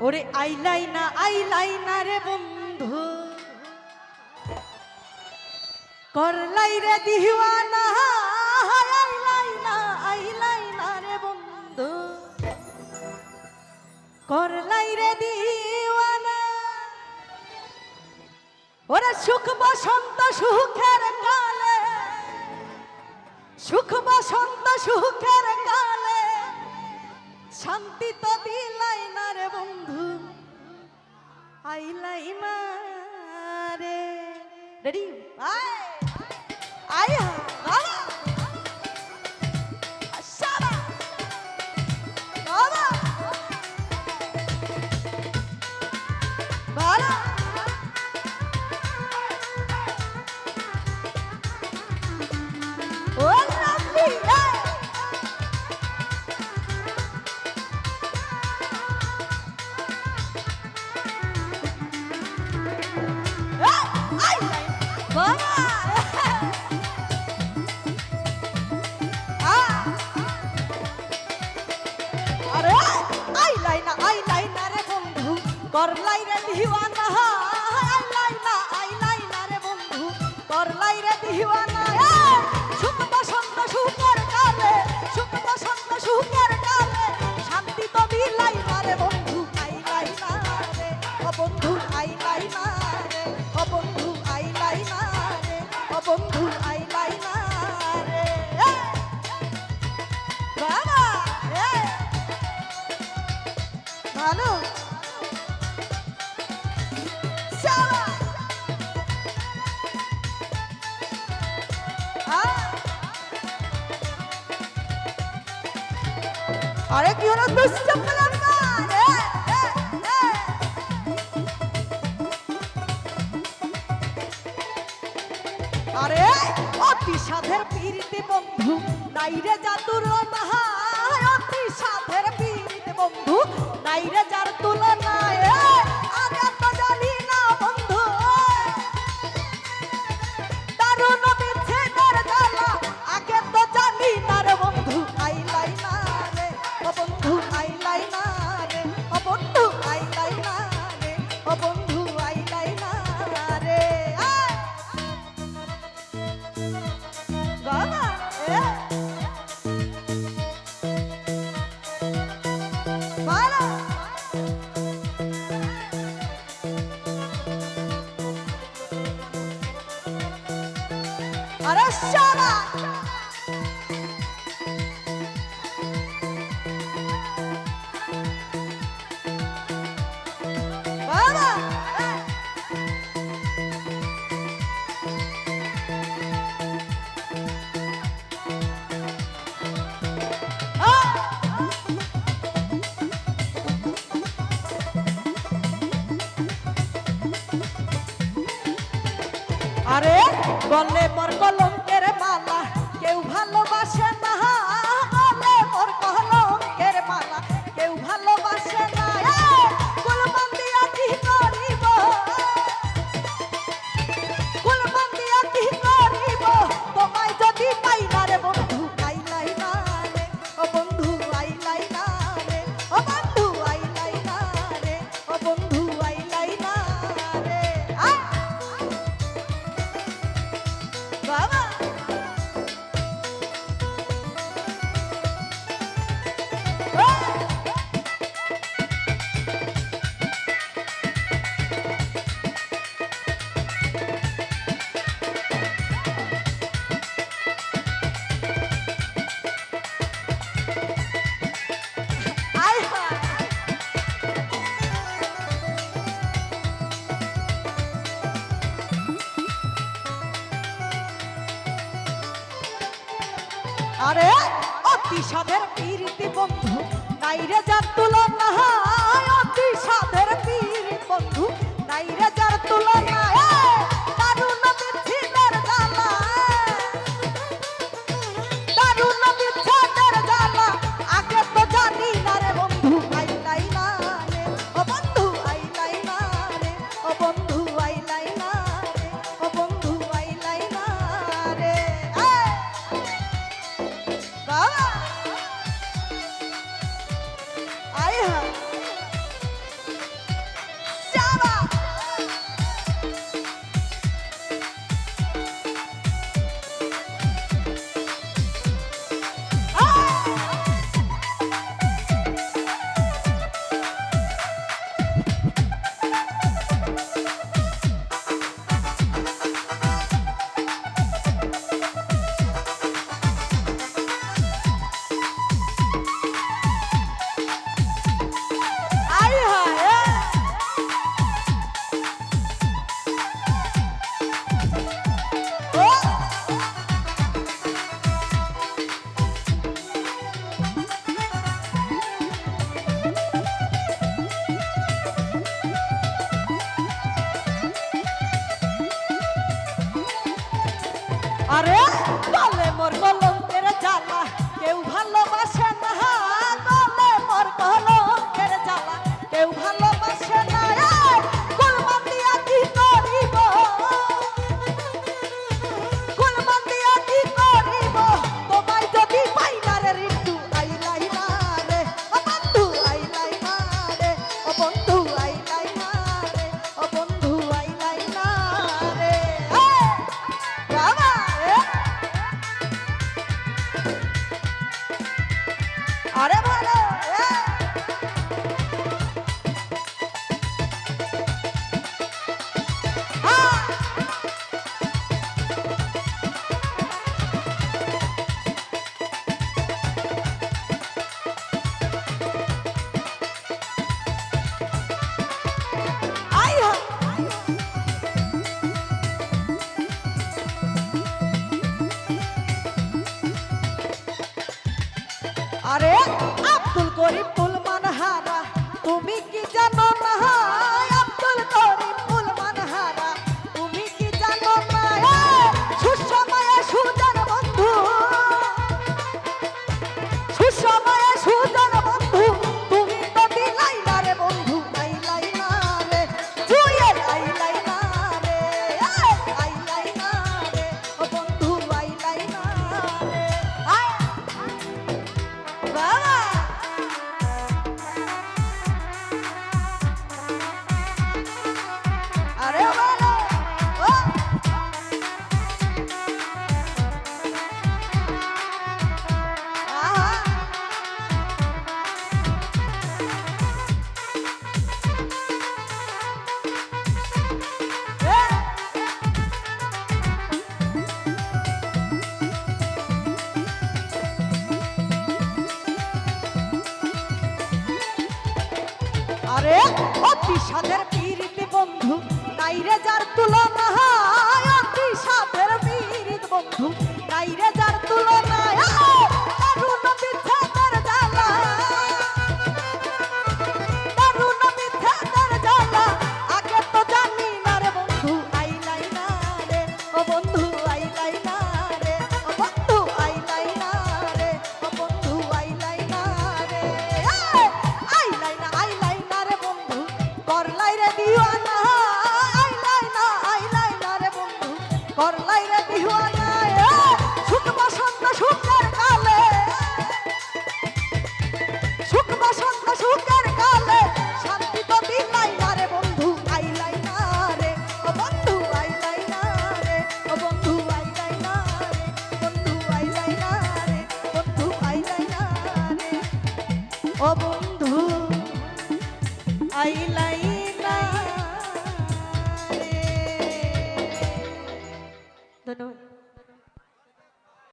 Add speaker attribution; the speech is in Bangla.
Speaker 1: ওরে আইলাই না আইলাই না রে বন্ধু। করলাই রে দিহিওয়ানা আইলাই না আইলাই না রে বন্ধু। করলাই রে দিওয়ানা। ওরে সুখ বসন্ত সুখের গালে সুখ বসন্ত সুখের গালে শান্তি তো দিলাই না রে বন্ধু। আইলাই মা রে। রেডি আয়। আয় আরে অতি সাধের পীরিতে বন্ধু নাইরে জাতুর মহা Araşçamak. বলে মোর কল আরে অতি সাধের কীর্তি বন্ধু নাইরে যা তুলন। আরে আরে অতি সাধের না